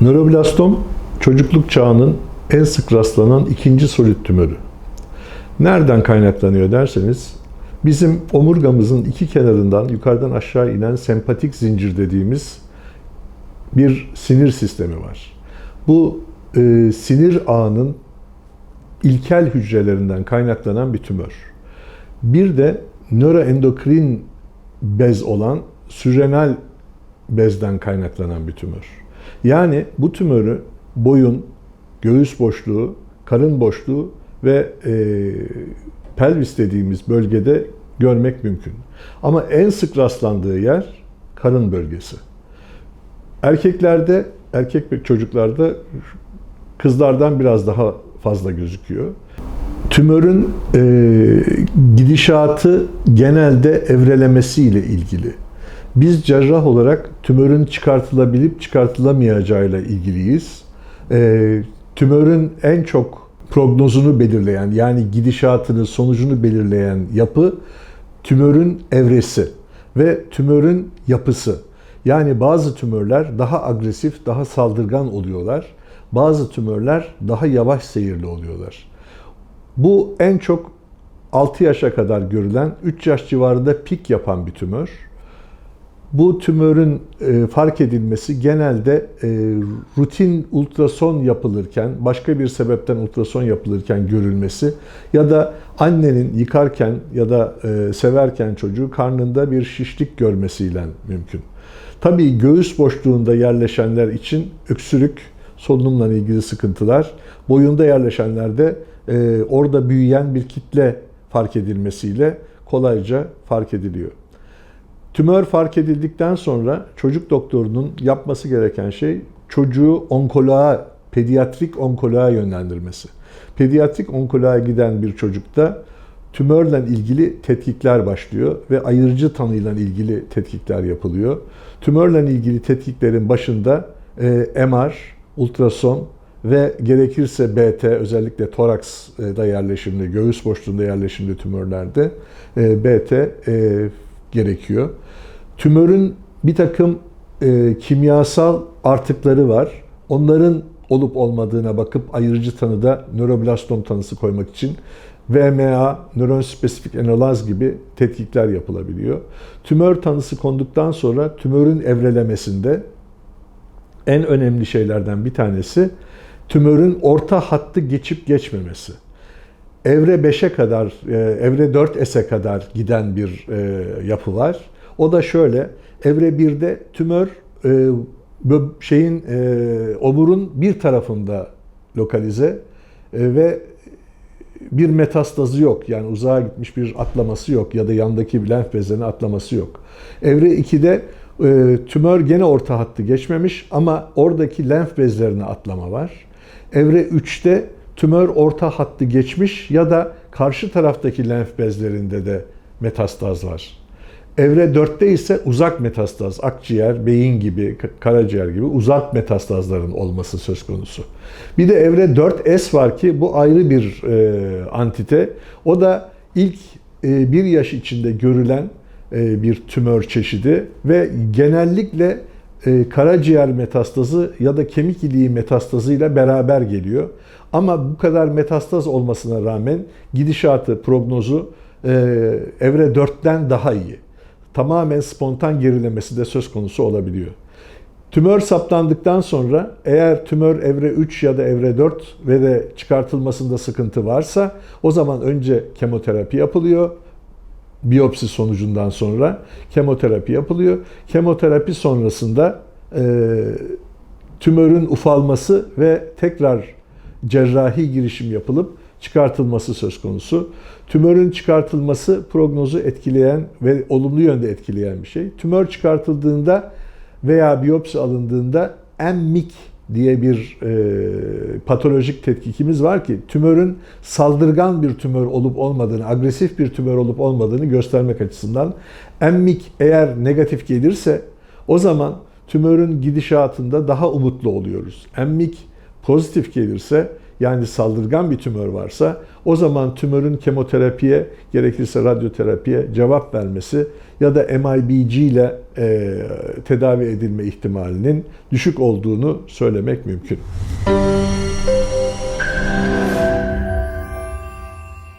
Nöroblastom çocukluk çağının en sık rastlanan ikinci solüt tümörü. Nereden kaynaklanıyor derseniz bizim omurgamızın iki kenarından yukarıdan aşağı inen sempatik zincir dediğimiz bir sinir sistemi var. Bu e, sinir ağının ilkel hücrelerinden kaynaklanan bir tümör. Bir de nöroendokrin bez olan sürenal bezden kaynaklanan bir tümör. Yani bu tümörü boyun, göğüs boşluğu, karın boşluğu ve e, pelvis dediğimiz bölgede görmek mümkün. Ama en sık rastlandığı yer karın bölgesi. Erkeklerde, erkek çocuklarda kızlardan biraz daha fazla gözüküyor. Tümörün e, gidişatı genelde evrelemesiyle ilgili. Biz cerrah olarak tümörün çıkartılabilip çıkartılamayacağıyla ilgiliyiz. E, tümörün en çok prognozunu belirleyen yani gidişatını, sonucunu belirleyen yapı tümörün evresi ve tümörün yapısı. Yani bazı tümörler daha agresif, daha saldırgan oluyorlar. Bazı tümörler daha yavaş seyirli oluyorlar. Bu en çok 6 yaşa kadar görülen, 3 yaş civarında pik yapan bir tümör. Bu tümörün e, fark edilmesi genelde e, rutin ultrason yapılırken, başka bir sebepten ultrason yapılırken görülmesi ya da annenin yıkarken ya da e, severken çocuğu karnında bir şişlik görmesiyle mümkün. Tabii göğüs boşluğunda yerleşenler için öksürük, solunumla ilgili sıkıntılar, boyunda yerleşenlerde orada büyüyen bir kitle fark edilmesiyle kolayca fark ediliyor. Tümör fark edildikten sonra çocuk doktorunun yapması gereken şey çocuğu onkoloğa, pediatrik onkoloğa yönlendirmesi. Pediatrik onkoloğa giden bir çocukta tümörle ilgili tetkikler başlıyor ve ayırıcı tanıyla ilgili tetkikler yapılıyor. Tümörle ilgili tetkiklerin başında e, MR, ultrason ve gerekirse BT özellikle toraksda yerleşimli, göğüs boşluğunda yerleşimli tümörlerde e, BT e, gerekiyor. Tümörün bir takım e, kimyasal artıkları var. Onların olup olmadığına bakıp ayırıcı tanıda nöroblastom tanısı koymak için VMA, nöron spesifik enolaz gibi tetkikler yapılabiliyor. Tümör tanısı konduktan sonra tümörün evrelemesinde en önemli şeylerden bir tanesi tümörün orta hattı geçip geçmemesi. Evre 5'e kadar, e, evre 4S'e kadar giden bir e, yapı var. O da şöyle, evre 1'de tümör e, şeyin omurun bir tarafında lokalize ve bir metastazı yok. Yani uzağa gitmiş bir atlaması yok ya da yandaki lenf bezlerine atlaması yok. Evre 2'de tümör gene orta hattı geçmemiş ama oradaki lenf bezlerine atlama var. Evre 3'te tümör orta hattı geçmiş ya da karşı taraftaki lenf bezlerinde de metastaz var. Evre 4'te ise uzak metastaz, akciğer, beyin gibi, karaciğer gibi uzak metastazların olması söz konusu. Bir de evre 4S var ki bu ayrı bir e, antite. O da ilk e, bir yaş içinde görülen e, bir tümör çeşidi ve genellikle e, karaciğer metastazı ya da kemik iliği metastazıyla beraber geliyor. Ama bu kadar metastaz olmasına rağmen gidişatı, prognozu e, evre 4'ten daha iyi. Tamamen spontan gerilemesi de söz konusu olabiliyor. Tümör saptandıktan sonra eğer tümör evre 3 ya da evre 4 ve de çıkartılmasında sıkıntı varsa o zaman önce kemoterapi yapılıyor. Biyopsi sonucundan sonra kemoterapi yapılıyor. Kemoterapi sonrasında e, tümörün ufalması ve tekrar cerrahi girişim yapılıp çıkartılması söz konusu. Tümörün çıkartılması prognozu etkileyen ve olumlu yönde etkileyen bir şey. Tümör çıkartıldığında veya biyopsi alındığında emmik diye bir e, patolojik tetkikimiz var ki tümörün saldırgan bir tümör olup olmadığını, agresif bir tümör olup olmadığını göstermek açısından emmik eğer negatif gelirse o zaman tümörün gidişatında daha umutlu oluyoruz. Emmik pozitif gelirse yani saldırgan bir tümör varsa o zaman tümörün kemoterapiye gerekirse radyoterapiye cevap vermesi ya da MIBG ile e, tedavi edilme ihtimalinin düşük olduğunu söylemek mümkün.